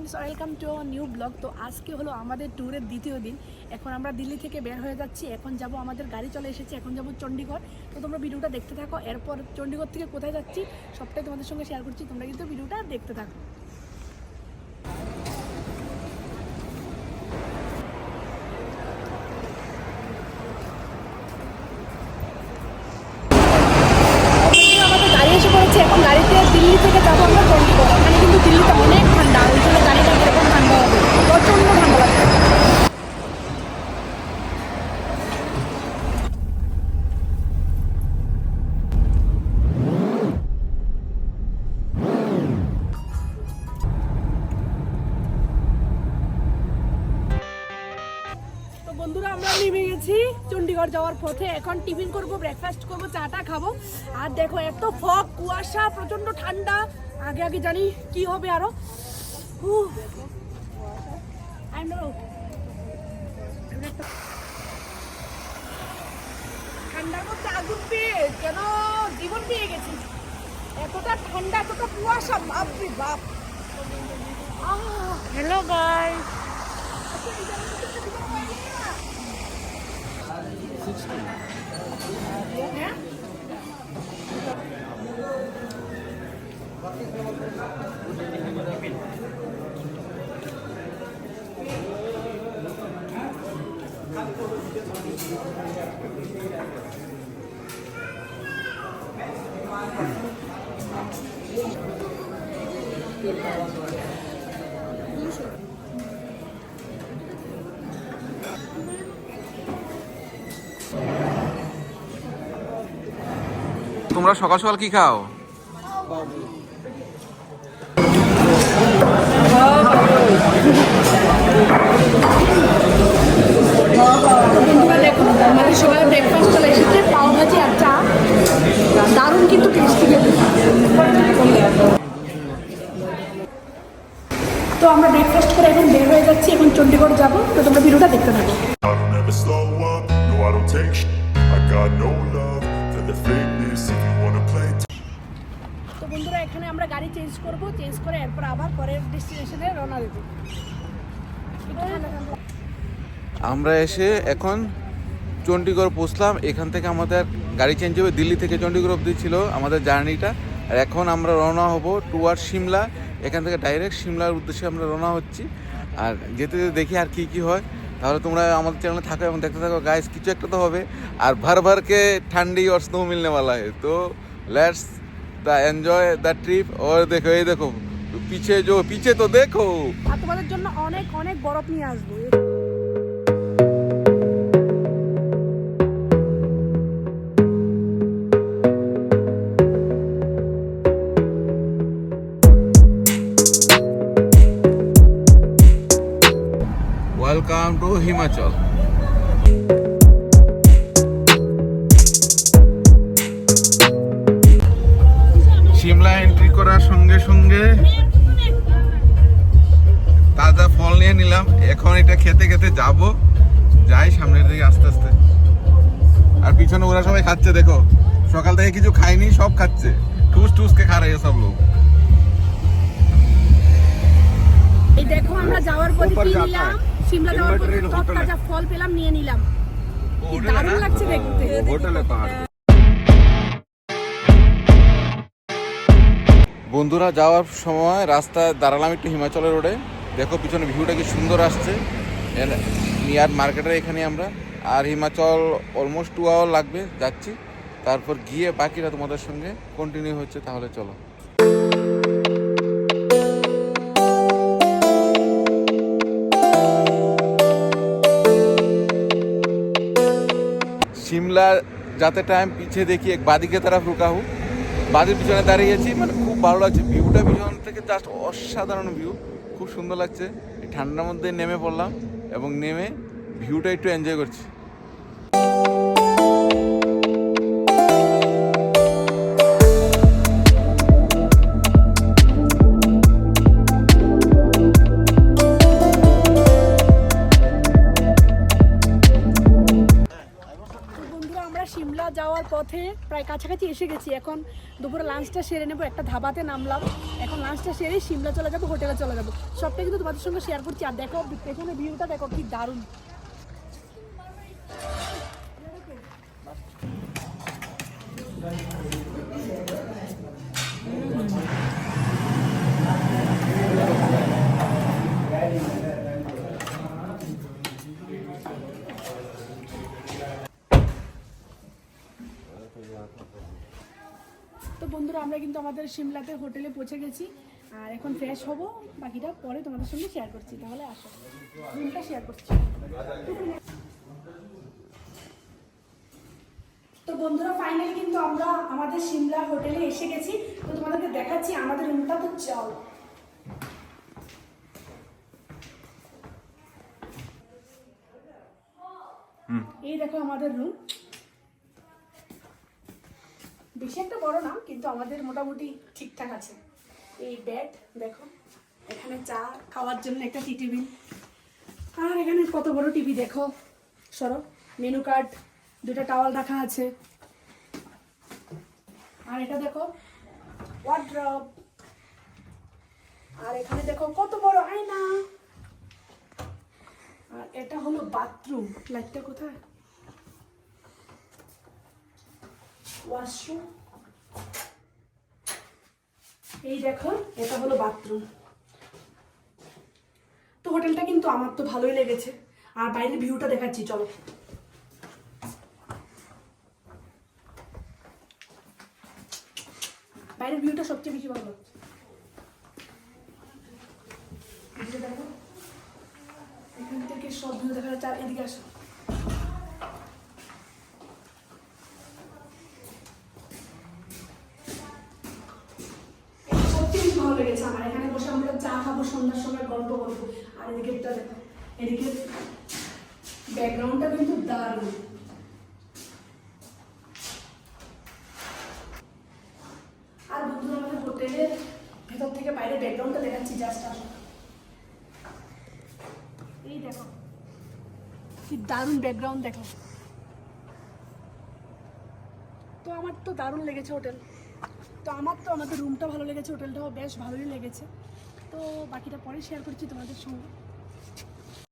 Friends welcome to new blog তো আজকে হলো আমাদের ট্যুরের দ্বিতীয় দিন। এখন আমরা দিল্লি থেকে বের হয়ে যাচ্ছি। এখন যাব, আমাদের গাড়ি চলে এসেছে। এখন যাব চণ্ডীগড় তো তোমরা ভিডিওটা দেখতে থাকো। এরপর চণ্ডীগড় থেকে কোথায় যাচ্ছি, সবটাই তোমাদের সঙ্গে শেয়ার করছি। তোমরা কিন্তু ভিডিওটা দেখতে থাকো। এখন গাড়িতে দিল্লি থেকে যাব আমরা চণ্ডীগড় এখানে কিন্তু দিল্লিতে অনেক বন্ধুরা আমরা নেমে গেছি চণ্ডীগড় যাওয়ার পথে। এখন টিফিন করব ব্রেকফাস্ট করব চাটা খাব। আর দেখো এত ফক কুয়াশা প্রচণ্ড ঠান্ডা। আগে আগে জানি কি হবে আরও। ঠান্ডার মধ্যে আগুন পেয়ে কেন জীবন পেয়ে গেছি? এতটা ঠান্ডা এতটা কুয়াশা বাপ রে বাপ। হ্যালো আচ্ছা, গাই 60. Yeah. Hmm. তোমরা সকাল সকাল কি খাও? আমাদের সবাই ব্রেকফাস্ট চলে এসেছে পাও ভাজি আর চা দারুণ কিন্তু টেস্টি তো আমরা ব্রেকফাস্ট করে এখন বের হয়ে যাচ্ছি এখন চণ্ডীগড় যাব। তো তোমরা ভিডিওটা দেখতে থাকো। I don't ever slow up, no I don't take I got no love. For the fakeness if you wanna play তো বন্ধুরা এখানে আমরা গাড়ি চেঞ্জ করব চেঞ্জ করে এরপর আবার পরের ডেস্টিনেশনে রওনা দেবো। আমরা এসে এখন চণ্ডীগড় পৌঁছলাম। এখান থেকে আমাদের গাড়ি চেঞ্জ হবে। দিল্লি থেকে চণ্ডীগড় অবধি ছিল আমাদের জার্নিটা। আর এখন আমরা রওনা হব টুয়ার সিমলা। এখান থেকে ডাইরেক্ট সিমলার উদ্দেশ্যে আমরা রওনা হচ্ছি। আর যেতে যেতে দেখি আর কি কি হয়। তাহলে তোমরা আমাদের চ্যানেলে থাকো এবং দেখতে থাকো গাইস কিছু একটা তো হবে আর ভর ভর কে ঠান্ডি और स्नो मिलने वाला है तो let's the enjoy the trip और देखो ये देखो पीछे जो पीछे तो देखो আর তোমাদের জন্য অনেক অনেক বরফ নিয়ে আসবো Welcome to Himachal Shimla entry করার সঙ্গে সঙ্গে তাজা ফল নিয়ে নিলাম। এখন এটা খেতে খেতে যাব। যাই সামনের দিকে আস্তে আস্তে। আর পিছনে ওরা সবাই খাচ্ছে দেখো। সকাল থেকে কিছু খাইনি সব খাচ্ছে। ঠুস ঠুস কে খা রে সব লোক। এই দেখো আমরা যাওয়ার পথে কি নিলাম? সিমলা যাওয়ার পথে তরতাজা ফল পেলাম নিয়ে নিলাম। কি দারুণ লাগছে দেখতে। বন্ধুরা যাওয়ার সময় রাস্তায় দাঁড়ালাম একটু হিমাচলের রোডে। দেখো পিছনে ভিউটা কি সুন্দর আসছে। নিয়ার মার্কেটের এখানে আমরা। আর হিমাচল অলমোস্ট টু আওয়ার লাগবে যাচ্ছি। তারপর গিয়ে বাকিটা তোমাদের সঙ্গে কন্টিনিউ হচ্ছে তাহলে চলো। शिमला जाते टाइम पीछे देखिए एक बादी के तरफ रुका हूँ বাদির পিছনে দাঁড়িয়েছি মানে খুব ভালো লাগছে ভিউটা পিছন থেকে জাস্ট অসাধারণ ভিউ খুব সুন্দর লাগছে এই ঠান্ডার মধ্যে নেমে পড়লাম এবং নেমে ভিউটা একটু এনজয় করছি প্রায় কাছাকাছি এসে গেছি। এখন দুপুরে লাঞ্চটা সেরে নেব, একটা ধাবাতে নামলাম। এখন লাঞ্চটা সেরে সিমলা চলে যাব, হোটেলে চলে যাব। সবটা কিন্তু তোমাদের সঙ্গে শেয়ার করছি। আর দেখো, পেছনে ভিউটা দেখো, কি দারুণ। তো বন্ধুরা আমরা কিন্তু আমাদের সিমলাতে হোটেলে পৌঁছে গেছি। আর এখন ফ্রেশ হব বাকিটা পরে তোমাদের সঙ্গে শেয়ার করছি। তাহলে আসো রুমটা শেয়ার করছি। তো বন্ধুরা ফাইনালি কিন্তু আমরা আমাদের সিমলা হোটেলে এসে গেছি। তো তোমাদেরকে দেখাচ্ছি আমাদের রুমটা তো চল। এই দেখো আমাদের রুম বেশি একটা বড় না কিন্তু আমাদের মোটামুটি ঠিকঠাক আছে। এই ব্যাট, দেখো, এখানে চা খাওয়ার জন্য একটা টি টিভি আর এখানে কত বড় টিভি দেখো। সরো, মেনু কার্ড দুটো টাওয়াল রাখা আছে। আর এটা দেখো, ওয়ার্ড্রপ। আর এখানে দেখো কত বড় আয়না। আর এটা হলো বাথরুম। লাইটটা কোথায়? ওয়াশরুম এই দেখো, এটা হলো বাথরুম তো হোটেলটা কিন্তু আমার তো ভালোই লেগেছে। আর বাইরের ভিউটা দেখাচ্ছি, চলো। বাইরের ভিউটা সবচেয়ে বেশি ভালো লাগছে। এখান থেকে সব ভিউ দেখা যাচ্ছে আর এদিকে আসো এটা সত্যিই খুব ভালো লেগেছে আমার এখানে বসে আমরা চা খাব সন্ধ্যার সময় গল্প করব আর এদিকে দেখো, এদিকে ব্যাকগ্রাউন্ডটা কিন্তু দারুণ। আর বন্ধুরা আমাদের হোটেলের ভেতর থেকে বাইরে ব্যাকগ্রাউন্ডটা দেখাচ্ছি জাস্ট এই দেখো, কি দারুণ ব্যাকগ্রাউন্ড দেখো। তো আমার তো দারুণ লেগেছে হোটেল তো আমার তো আমাদের রুমটা ভালো লেগেছে হোটেলটাও বেশ ভালোই লেগেছে। তো বাকিটা পরে শেয়ার করছি তোমাদের সঙ্গে।